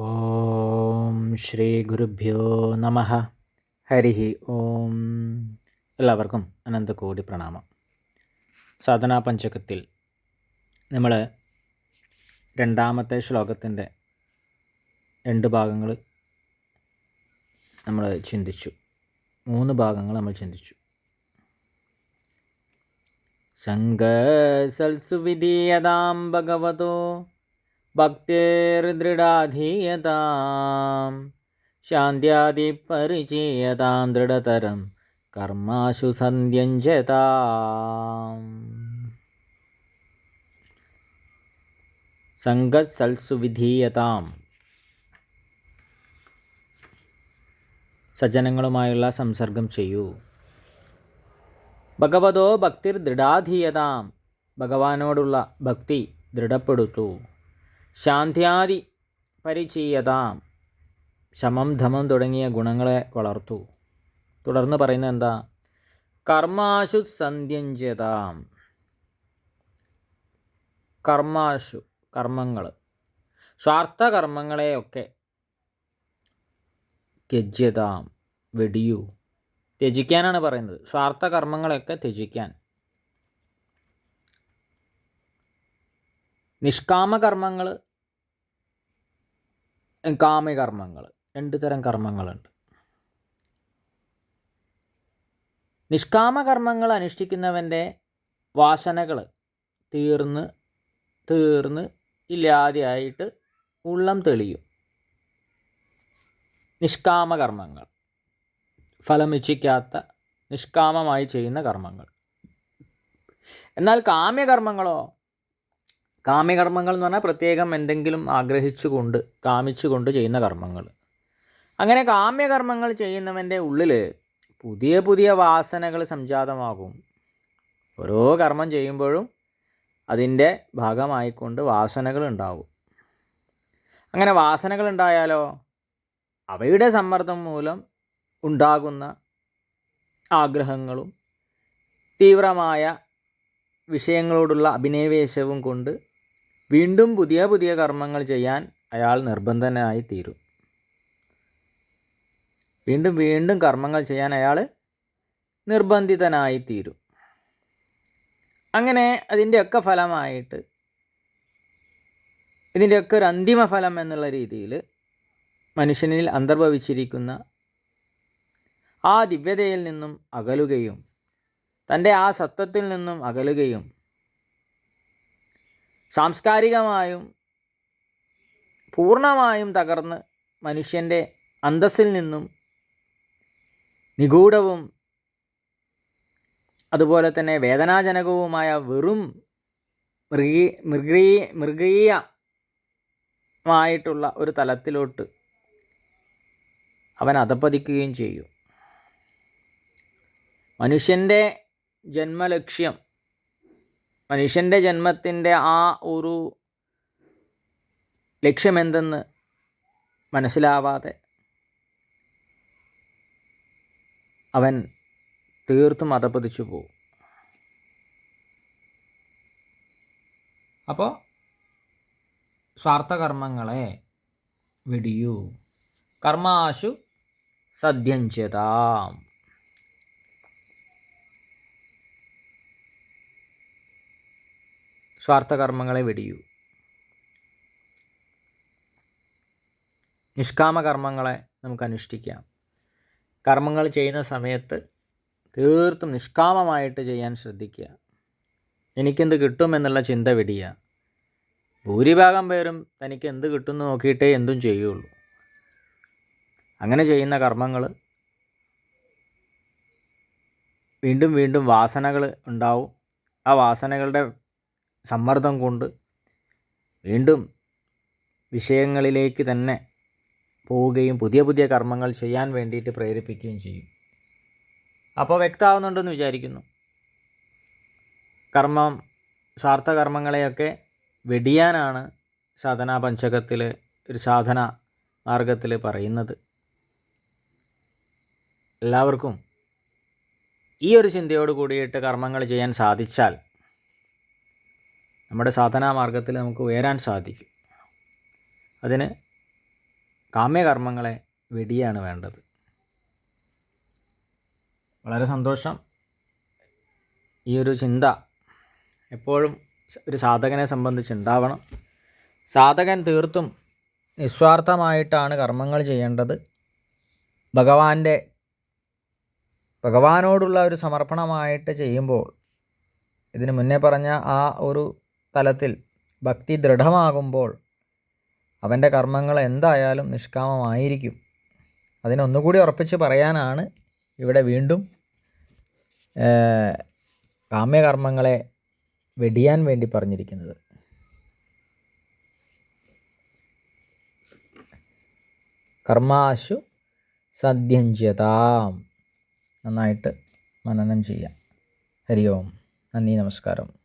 ഓം ശ്രീ ഗുരുഭ്യോ നമ. ഹരി ഓം. എല്ലാവർക്കും അനന്തകോടി പ്രണാമം. സാധനാ പഞ്ചകത്തിൽ നമ്മൾ രണ്ടാമത്തെ ശ്ലോകത്തിന്റെ രണ്ട് ഭാഗങ്ങൾ നമ്മൾ ചിന്തിച്ചു. മൂന്ന് ഭാഗങ്ങൾ നമ്മൾ ചിന്തിച്ചു. സംഘസൽസു വിധീയതാം ഭഗവതോ ഭക്തിർദൃഢാധീയതാം ശാന്ത്യാദിപരിചയതാം ദൃഢതരം കർമാശു സന്ധ്യഞ്ജതാം സംഘസൽസു വിധീയതാം സജ്ജനങ്ങളുമായുള്ള സംസർഗം ചെയ്യൂ. ഭഗവതോ ഭക്തിർ ദൃഢാധീയതാം ഭഗവാനോടുള്ള ഭക്തി ദൃഢപ്പെടുത്തു. ശാന്ത്യാദി പരിചീയതാം. ശമം ധമം തുടങ്ങിയ ഗുണങ്ങളെ വളർത്തു. തുടർന്ന് പറയുന്നത് എന്താ? കർമാശു സന്ധ്യഞ്ചതാം കർമാശു കർമ്മങ്ങൾ സ്വാർത്ഥ കർമ്മങ്ങളെയൊക്കെ ത്യജ്യതാം വെടിയൂ. ത്യജിക്കാനാണ് പറയുന്നത്. സ്വാർത്ഥ കർമ്മങ്ങളെയൊക്കെ ത്യജിക്കാൻ. നിഷ്കാമ കർമ്മങ്ങൾ കാമ്യകർമ്മങ്ങൾ രണ്ട് തരം കർമ്മങ്ങളുണ്ട്. നിഷ്കാമകർമ്മങ്ങൾ അനുഷ്ഠിക്കുന്നവന്റെ വാസനകൾ തീർന്ന് തീർന്ന് ഇല്ലാതെയായിട്ട് ഉള്ളം തെളിയും. നിഷ്കാമകർമ്മങ്ങൾ ഫലമിച്ഛിക്കാത്ത നിഷ്കാമമായി ചെയ്യുന്ന കർമ്മങ്ങൾ. എന്നാൽ കാമ്യകർമ്മങ്ങളോ കാമ്യകർമ്മങ്ങൾ എന്ന് പറഞ്ഞാൽ പ്രത്യേകം എന്തെങ്കിലും ആഗ്രഹിച്ചുകൊണ്ട് കാമിച്ചുകൊണ്ട് ചെയ്യുന്ന കർമ്മങ്ങൾ. അങ്ങനെ കാമ്യകർമ്മങ്ങൾ ചെയ്യുന്നവന്റെ ഉള്ളിൽ പുതിയ പുതിയ വാസനകൾ സംജാതമാകും. ഓരോ കർമ്മം ചെയ്യുമ്പോഴും അതിന്റെ ഭാഗമായിക്കൊണ്ട് വാസനകൾ ഉണ്ടാകും അങ്ങനെ വാസനകൾ ഉണ്ടായാലോ? അവയുടെ സമ്മർദ്ദം മൂലം ഉണ്ടാകുന്ന ആഗ്രഹങ്ങളും തീവ്രമായ വിഷയങ്ങളോടുള്ള അഭിനിവേശവും കൊണ്ട് വീണ്ടും പുതിയ പുതിയ കർമ്മങ്ങൾ ചെയ്യാൻ അയാൾ നിർബന്ധനായി തീരും. വീണ്ടും വീണ്ടും കർമ്മങ്ങൾ ചെയ്യാൻ അയാൾ നിർബന്ധിതനായി തീരും. അങ്ങനെ അതിന്റെയൊക്കെ ഫലമായിട്ട് ഇതിന്റെയൊക്കെ ഒരു അന്തിമ ഫലം എന്നുള്ള രീതിയിൽ മനുഷ്യനിൽ അന്തർഭവിച്ചിരിക്കുന്ന ആ ദിവ്യതയിൽ നിന്നും അകലുകയും തന്റെ ആ സത്വത്തിൽ നിന്നും അകലുകയും സാംസ്കാരികമായും പൂർണമായും തകർന്ന് മനുഷ്യന്റെ അന്തസ്സിൽ നിന്നും നിഗൂഢവും അതുപോലെ തന്നെ വേദനാജനകവുമായ വെറും മൃഗീ മൃഗീ മൃഗീയമായിട്ടുള്ള ഒരു തലത്തിലോട്ട് അവൻ അധപ്പതിക്കുകയും ചെയ്യും. മനുഷ്യന്റെ ജന്മലക്ഷ്യം മനുഷ്യന്റെ ജന്മത്തിന്റെ ആ ഒരു ലക്ഷ്യമെന്തെന്ന് മനസ്സിലാവാതെ അവൻ തീർത്തും അതപ്പതിച്ചു പോകും അപ്പോൾ സ്വാർത്ഥകർമ്മങ്ങളെ വെടിയൂ. കർമാശു സദ്യഞ്ചതാം സ്വാർത്ഥകർമ്മങ്ങളെ വെടിയൂ. നിഷ്കാമ കർമ്മങ്ങളെ നമുക്ക് അനുഷ്ഠിക്കാം കർമ്മങ്ങൾ ചെയ്യുന്ന സമയത്ത് തീർത്തും നിഷ്കാമമായിട്ട് ചെയ്യാൻ ശ്രദ്ധിക്കുക. എനിക്കെന്ത് കിട്ടുമെന്നുള്ള ചിന്ത വെടിയുക ഭൂരിഭാഗം പേരും തനിക്ക് എന്ത് കിട്ടുമെന്ന് നോക്കിയിട്ടേ എന്തും ചെയ്യുള്ളൂ. അങ്ങനെ ചെയ്യുന്ന കർമ്മങ്ങൾ വീണ്ടും വീണ്ടും വാസനകൾ ഉണ്ടാവും. ആ വാസനകളുടെ സമ്മർദ്ദം കൊണ്ട് വീണ്ടും വിഷയങ്ങളിലേക്ക് തന്നെ പോവുകയും പുതിയ പുതിയ കർമ്മങ്ങൾ ചെയ്യാൻ വേണ്ടിയിട്ട് പ്രേരിപ്പിക്കുകയും ചെയ്യും. അപ്പോൾ വ്യക്തമാവുന്നുണ്ടെന്ന് വിചാരിക്കുന്നു. കർമ്മം സ്വാർത്ഥ കർമ്മങ്ങളെയൊക്കെ വെടിയാനാണ് സാധനാ പഞ്ചകത്തിൽ ഒരു സാധന മാർഗത്തിൽ പറയുന്നത്. എല്ലാവർക്കും ഈ ഒരു ചിന്തയോട് കൂടിയിട്ട് കർമ്മങ്ങൾ ചെയ്യാൻ സാധിച്ചാൽ നമ്മുടെ സാധനാ മാർഗത്തിൽ നമുക്ക് ഉയരാൻ സാധിക്കും. അതിന് കാമ്യകർമ്മങ്ങളെ വെടിയാണ് വേണ്ടത്. വളരെ സന്തോഷം. ഈ ഒരു ചിന്ത എപ്പോഴും ഒരു സാധകനെ സംബന്ധിച്ചുണ്ടാവണം. സാധകൻ തീർത്തും നിസ്വാർത്ഥമായിട്ടാണ് കർമ്മങ്ങൾ ചെയ്യേണ്ടത്. ഭഗവാന്റെ ഭഗവാനോടുള്ള ഒരു സമർപ്പണമായിട്ട് ചെയ്യുമ്പോൾ ഇതിന് മുന്നേ പറഞ്ഞ ആ ഒരു തലത്തിൽ ഭക്തി ദൃഢമാകുമ്പോൾ അവന്റെ കർമ്മങ്ങൾ എന്തായാലും നിഷ്കാമമായിരിക്കും. അതിനൊന്നുകൂടി ഉറപ്പിച്ച് പറയാനാണ് ഇവിടെ വീണ്ടും കാമ്യകർമ്മങ്ങളെ വെടിയാൻ വേണ്ടി പറഞ്ഞിരിക്കുന്നത്. കർമാശു സദ്യഞ്ചതാം നന്നായിട്ട് മനനം ചെയ്യാം. ഹരി ഓം നന്ദി നമസ്കാരം.